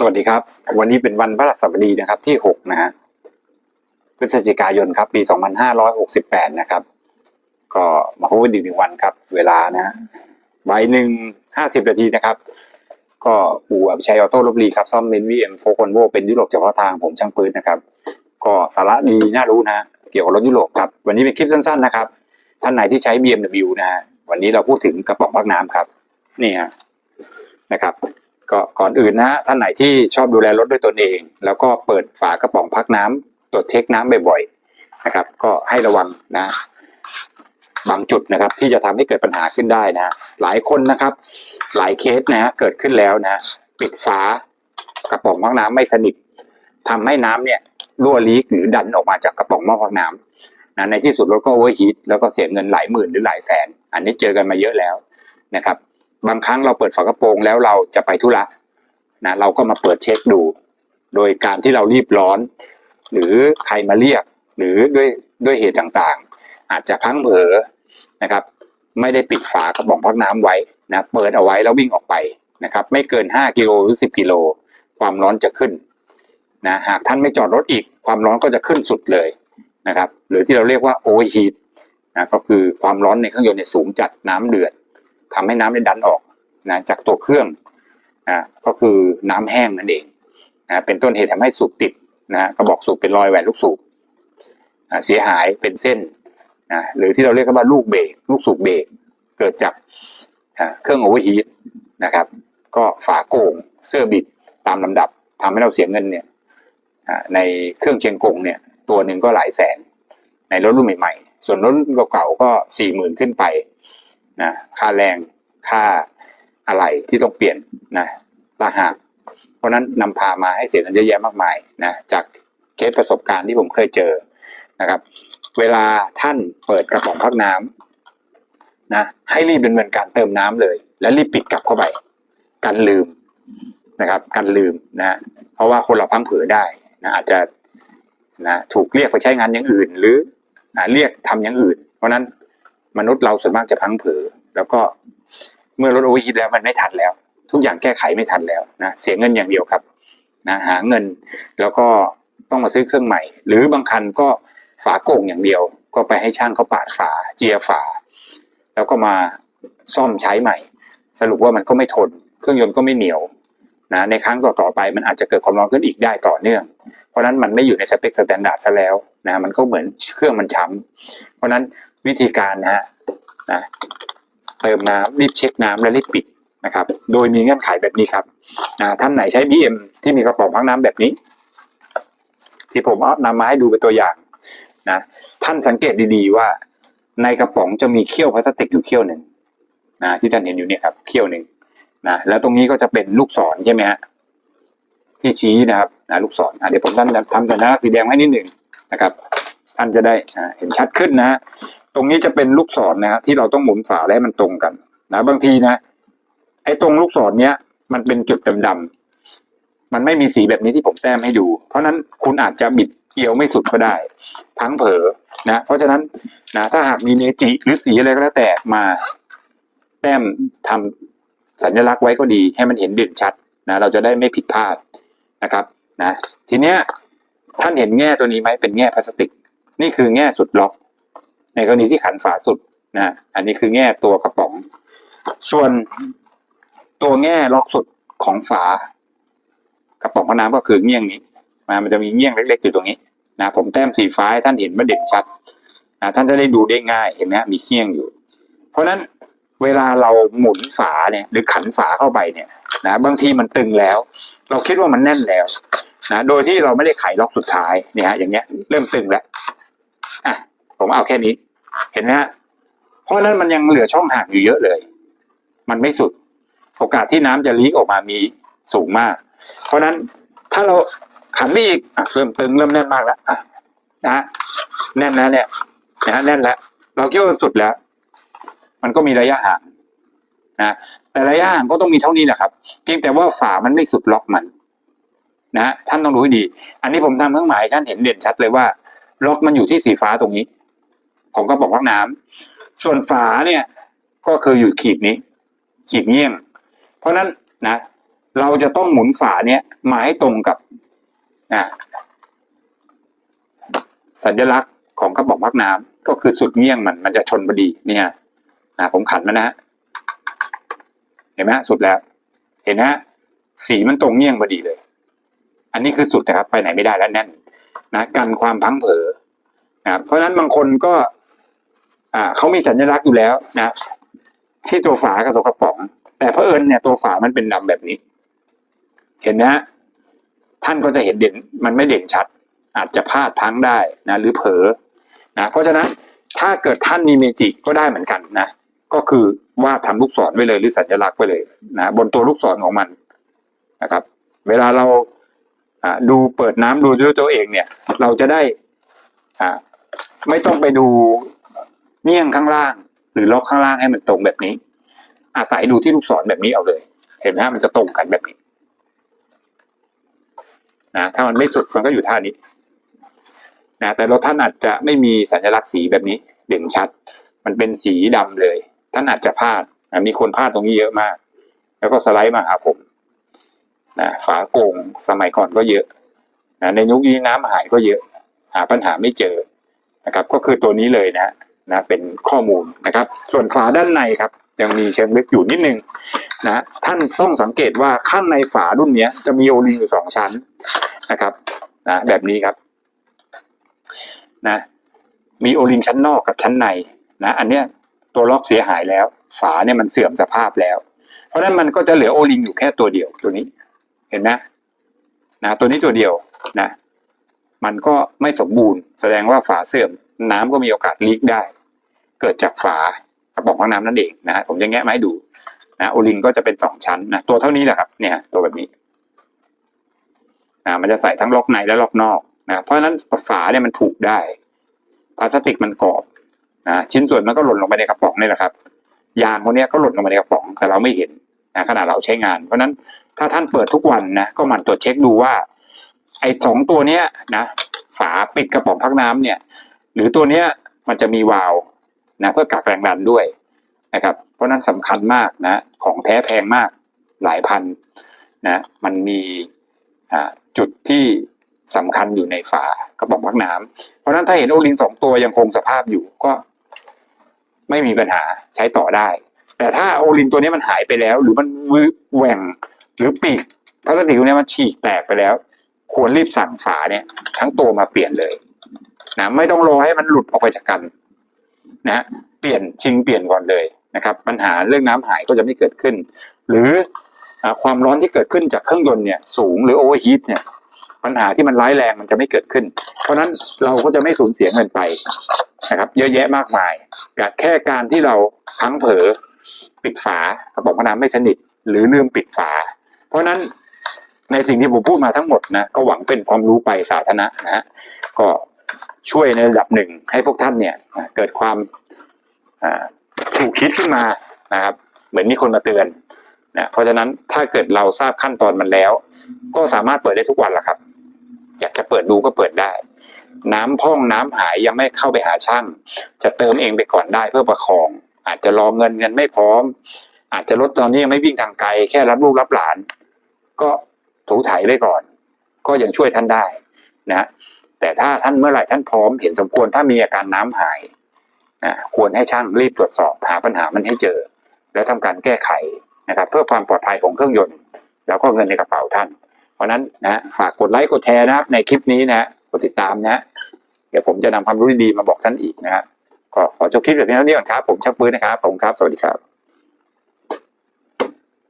สวัสดีครับ วันนี้เป็นวันพระรหัสบดีนะครับที่ 6 นะฮะพฤศจิกายนครับปี 2568 นะครับ ก็มาพบกันอีกหนึ่งวันครับ เวลานะฮะบ่ายหนึ่งห้าสิบนาทีนะครับ ก็อู่อภิชัยออโต้ลบบุรีครับ ซ่อมเบนวีเอ็มโฟคอนโวเป็นยุโรปเฉพาะทางผมช่างปืนนะครับ ก็สาระดีน่ารู้นะฮะเกี่ยวกับรถยุโรปครับ วันนี้เป็นคลิปสั้นๆนะครับ ท่านไหนที่ใช้ BMW นะฮะวันนี้เราพูดถึงกระป๋องพักน้ำครับ นี่ฮะนะครับ ก็ก่อนอื่นนะฮะท่านไหนที่ชอบดูแลรถด้วยตนเอง แล้วก็เปิดฝากระป๋องพักน้ำตรวจเช็คน้ำบ่อยๆนะครับ ก็ให้ระวังนะ บางจุดนะครับ ที่จะทำให้เกิดปัญหาขึ้นได้นะหลายคนนะครับ หลายเคสนะฮะเกิดขึ้นแล้วนะปิดฝากระป๋องพักน้ำไม่สนิททำให้น้ำเนี่ยรั่วลีกหรือดันออกมาจากกระป๋องหม้อพักน้ำนะในที่สุดรถก็โอเวอร์ฮีทแล้วก็เสียเงินหลายหมื่นหรือหลายแสน อันนี้เจอกันมาเยอะแล้วนะครับ บางครั้งเราเปิดฝากระโปรงแล้วเราจะไปธุระนะเราก็มาเปิดเช็คดู โดยการที่เรารีบร้อน หรือใครมาเรียก หรือด้วยด้วยเหตุต่างๆ อาจจะพังเผลอนะครับ ไม่ได้ปิดฝากระป๋องพักน้ำไว้นะเปิดเอาไว้แล้ววิ่งออกไปนะครับ ไม่เกิน 5 กิโลหรือ 10 กิโล ความร้อนจะขึ้นนะหากท่านไม่จอดรถอีก ความร้อนก็จะขึ้นสุดเลยนะครับ หรือที่เราเรียกว่าโอเวอร์ฮีทนะก็คือความร้อนในเครื่องยนต์เนี่ยสูงจัดน้ำเดือด ทำให้น้ำได้ดันออกนะจากตัวเครื่องนะก็คือน้ำแห้งนั่นเองนะเป็นต้นเหตุทำให้สูบติดนะกระบอกสูบเป็นรอยแหวนลูกสูบนะเสียหายเป็นเส้นนะหรือที่เราเรียกกันว่าลูกเบรกลูกสูบเบรกเกิดจากอ่าเครื่องโอเวอร์ฮีทนะครับ ก็ฝาโก่งเสื้อบิดตามลำดับทำให้เราเสียเงินเนี่ยอ่าในเครื่องเชียงกงเนี่ยตัวหนึ่งก็หลายแสน ในรถรุ่นใหม่ๆ ส่วนรถรุ่นเก่าๆก็สี่หมื่นขึ้นไป นะค่าแรงค่าอะไรที่ต้องเปลี่ยนนะต่างหาก เพราะนั้นนำพามาให้เสียเงินเยอะแยะมากมายนะจากเคสประสบการณ์ที่ผมเคยเจอนะครับ เวลาท่านเปิดกระป๋องพักน้ำนะให้รีบดำเนินการเติมน้ำเลย แล้วรีบปิดกลับเข้าไปกันลืมนะครับกันลืมนะเพราะว่าคนเราพังเผลอได้นะอาจจะนะถูกเรียกไปใช้งานอย่างอื่นหรือนะเรียกทำอย่างอื่น เพราะนั้น มนุษย์เราส่วนมากจะพังเผลอแล้วก็เมื่อรถโอวีแล้วมันไม่ทันแล้ว ทุกอย่างแก้ไขไม่ทันแล้วนะเสียเงินอย่างเดียวครับนะหาเงินแล้วก็ต้องมาซื้อเครื่องใหม่ หรือบางคันก็ฝาโก่งอย่างเดียว ก็ไปให้ช่างเขาปาดฝาเจียฝา แล้วก็มาซ่อมใช้ใหม่ สรุปว่ามันก็ไม่ทน เครื่องยนต์ก็ไม่เหนียวนะในครั้งต่อๆไปมันอาจจะเกิดความร้อนขึ้นอีกได้ต่อเนื่อง เพราะนั้นมันไม่อยู่ในสเปคสแตนดาร์ดซะแล้วนะมันก็เหมือนเครื่องมันช้ำเพราะนั้น วิธีการนะฮะนะเติมน้ำรีบเช็คน้ำและรีบปิดนะครับ โดยมีเงื่อนไขแบบนี้ครับนะท่านไหนใช้ BM ที่มีกระป๋องพักน้ำแบบนี้ ที่ผมเอานำมาให้ดูเป็นตัวอย่างนะท่านสังเกตดีๆว่า ในกระป๋องจะมีเขี้ยวพลาสติกอยู่เขี้ยวหนึ่งนะที่ท่านเห็นอยู่เนี่ยครับเขี้ยวหนึ่งนะแล้วตรงนี้ก็จะเป็นลูกศรใช่ไหมฮะที่ชี้นะครับนะลูกศรเดี๋ยวผมท่านทำสัญลักษณ์สีแดงให้นิดหนึ่งนะครับท่านจะได้เห็นชัดขึ้นนะฮะ รงนี้จะเป็นลูกศรนะฮะที่เราต้องหมุนฝาให้มันตรงกันนะบางทีนะ ไอ้ตรงลูกศรเนี้ย มันเป็นจุดดำๆมันไม่มีสีแบบนี้ที่ผมแต้มให้ดู เพราะนั้นคุณอาจจะบิดเกี่ยวไม่สุดก็ได้พังเผลอนะเพราะฉะนั้นนะถ้าหากมีเมจิหรือสีอะไรก็แล้วแต่มาแต้มทำสัญลักษณ์ไว้ก็ดีให้มันเห็นเด่นชัดนะเราจะได้ไม่ผิดพลาดนะครับนะทีเนี้ยท่านเห็นแง่ตัวนี้ไหมเป็นแง่พลาสติก นี่คือแง่สุดล็อก ในกรณีที่ขันฝาสุดนะอันนี้คือแง่ตัวกระป๋อง ส่วนตัวแง่ล็อกสุดของฝากระป๋องพน้ำก็คือเงี้ยงนี้นะมันจะมีเงี้ยงเล็ก ๆ อยู่ตรงนี้นะผมแต้มสีฟ้าให้ท่านเห็นว่าเด่นชัดนะท่านจะได้ดูได้ง่ายเห็นไหมมีเงี้ยงอยู่ เพราะฉะนั้นเวลาเราหมุนฝาเนี่ย หรือขันฝาเข้าไปเนี่ยนะบางทีมันตึงแล้ว เราคิดว่ามันแน่นแล้วนะโดยที่เราไม่ได้ไขล็อกสุดท้ายเนี่ยฮะอย่างเงี้ยเริ่มตึงแล้วอะผมเอาแค่นี้ เห็นไหมฮะเพราะนั้นมันยังเหลือช่องห่างอยู่เยอะเลย มันไม่สุด โอกาสที่น้ำจะลีกออกมามีสูงมาก เพราะนั้นถ้าเราขันไปอีกอเริ่มตึงเริ่มแน่นมากแล้วะนะแน่นแล้วเนี่ยนะฮะแน่นแล้วเราคิดว่าสุดแล้ว มันก็มีระยะห่างนะแต่ระยะห่างก็ต้องมีเท่านี้แหละครับ เพียงแต่ว่าฝามันไม่สุดล็อกมัน นะท่านต้องดูให้ดี อันนี้ผมทำเครื่องหมายท่านเห็นเด่นชัดเลยว่า ล็อกมันอยู่ที่สีฟ้าตรงนี้ ของกระบอกพักน้ำส่วนฝาเนี่ยก็คืออยู่ขีดนี้ ขีดเงี้ยง เพราะฉะนั้นนะ เราจะต้องหมุนฝาเนี่ยมาให้ตรงกับอ่าสัญลักษณ์ของกระบอกพักน้ำก็คือสุดเงี้ยงมันมันจะชนพอดีเนี่ยอ่าผมขันมานะฮะเห็นไหมสุดแล้ว เห็นไหมฮะสีมันตรงเงี้ยงพอดีเลย อันนี้คือสุดนะครับ ไปไหนไม่ได้แล้วแน่นนะกันความพังเผลอนะครับเพราะฉะนั้นบางคนก็ อ่าเขามีสัญลักษณ์อยู่แล้วนะที่ตัวฝากับตัวกระป๋อง แต่เพอเอิญเนี่ยตัวฝามันเป็นดำแบบนี้ เห็นไหมฮะท่านก็จะเห็นเด่นมันไม่เด่นชัด อาจจะพลาดพังได้นะ หรือเผลอนะเพราะฉะนั้นถ้าเกิดท่านมีเมจิก็ได้เหมือนกันนะก็คือว่าดทำลูกศรไว้เลยหรือสัญลักษณ์ไว้เลยนะบนตัวลูกศรของมันนะครับ เวลาเราอ่าดูเปิดน้ำดูด้วยตัวเองเนี่ย เราจะได้อ่าไม่ต้องไปดู เงี้ยงข้างล่าง หรือล็อกข้างล่างให้มันตรงแบบนี้ อาศัยดูที่ลูกศรแบบนี้เอาเลย เห็นไหมฮะมันจะตรงกันแบบนี้นะถ้ามันไม่สุดมันก็อยู่ท่านี้นะแต่รถท่านอาจจะไม่มีสัญลักษณ์สีแบบนี้ เด่นชัด มันเป็นสีดำเลย ท่านอาจจะพลาดนะมีคนพลาดตรงนี้เยอะมาก แล้วก็สไลด์มาหาผมนะฝาโกงสมัยก่อนก็เยอะนะในยุคนี้น้ำหายก็เยอะ หาปัญหาไม่เจอนะครับ ก็คือตัวนี้เลยนะ นะเป็นข้อมูลนะครับ ส่วนฝาด้านในครับยังมีเชิงลึกอยู่นิดนึงนะท่านต้องสังเกตว่าข้างในฝารุ่นเนี้ยจะมีโอลิงอยู่สองชั้นนะครับนะแบบนี้ครับนะมีโอลิงชั้นนอกกับชั้นในนะอันเนี้ยตัวล็อกเสียหายแล้ว ฝาเนี่ยมันเสื่อมสภาพแล้ว เพราะฉะนั้นมันก็จะเหลือโอลิงอยู่แค่ตัวเดียวตัวนี้เห็นไหมนะตัวนี้ตัวเดียวนะมันก็ไม่สมบูรณ์ แสดงว่าฝาเสื่อมน้ำก็มีโอกาสลีกได้ เกิดจากฝากระป๋องพักน้ำนั่นเองนะฮะผมจะแงะมาให้ดูนะโอลิงก็จะเป็นสองชั้นนะตัวเท่านี้แหละครับเนี่ยตัวแบบนี้นะมันจะใส่ทั้งล็อกในและล็อกนอกนะเพราะฉะนั้นฝาเนี่ยมันถูกได้พลาสติกมันกรอบนะชิ้นส่วนมันก็หล่นลงไปในกระป๋องนี่แหละครับยางพวกนี้ก็หล่นลงไปในกระป๋องแต่เราไม่เห็นนะขณะเราใช้งาน เพราะฉะนั้นถ้าท่านเปิดทุกวันนะก็หมั่นตรวจเช็คดูว่า ไอ้สองตัวเนี้ยนะฝาปิดกระป๋องพักน้ำเนี่ย หรือตัวเนี้ยมันจะมีวาล์ว นะเพื่อกักแรงดันด้วยนะครับ เพราะนั้นสำคัญมากนะของแท้แพงมากหลายพันนะมันมีจุดที่สำคัญอยู่ในฝากระป๋องพักน้ำเพราะนั้นถ้าเห็นโอลิงสองตัวยังคงสภาพอยู่ก็ไม่มีปัญหาใช้ต่อได้ แต่ถ้าโอลินตัวนี้มันหายไปแล้ว หรือมันวืแหว่งหรือปีกพลาสติกตัวนี้มันฉีกแตกไปแล้ว ควรรีบสั่งฝาเนี่ย ทั้งตัวมาเปลี่ยนเลยนะไม่ต้องรอให้มันหลุดออกไปจากกัน นะเปลี่ยนชิงเปลี่ยนก่อนเลยนะครับ ปัญหาเรื่องน้ำหายก็จะไม่เกิดขึ้น หรืออความร้อนที่เกิดขึ้นจากเครื่องยนต์เนี่ยสูงหรือโอเวอร์ฮีทเนี่ยปัญหาที่มันร้ายแรงมันจะไม่เกิดขึ้น เพราะฉะนั้นเราก็จะไม่สูญเสียเงินไปนะครับเยอะแยะมากมายกับแค่การที่เราพลังเผลอปิดฝากระป๋องน้ำไม่สนิท หรือลืมปิดฝา เพราะฉะนั้นในสิ่งที่ผมพูดมาทั้งหมดนะก็หวังเป็นความรู้ไปสาธารณะนะฮะก็ ช่วยในระดับหนึ่งให้พวกท่านเนี่ยเกิดความถูกคิดขึ้นมานะครับ เหมือนมีคนมาเตือนนะเพราะฉะนั้นถ้าเกิดเราทราบขั้นตอนมันแล้ว ก็สามารถเปิดได้ทุกวันแหละครับ อยากจะเปิดดูก็เปิดได้ น้ำพ่องน้ำหายยังไม่เข้าไปหาช่าง จะเติมเองไปก่อนได้เพื่อประคอง อาจจะรอเงินเงินไม่พร้อม อาจจะรถตอนนี้ยังไม่วิ่งทางไกล แค่รับลูกรับหลาน ก็ถูถ่ายไว้ก่อน ก็ยังช่วยท่านได้นะ แต่ถ้าท่านเมื่อไหร่ท่านพร้อมเห็นสมควรถ้ามีอาการน้ำหายนะควรให้ช่างรีบตรวจสอบหาปัญหามันให้เจอ แล้วทำการแก้ไขนะครับ เพื่อความปลอดภัยของเครื่องยนต์ แล้วก็เงินในกระเป๋าท่าน เพราะนั้นนะฝากกดไลค์กดแชร์นะครับ ในคลิปนี้นะกดติดตามนะเดี๋ยวผมจะนำความรู้ดีๆมาบอกท่านอีกนะฮะก็ขอจบคลิปแบบนี้เท่านี้ก่อนครับ ผมชักปืนนะครับผมครับ สวัสดีครับ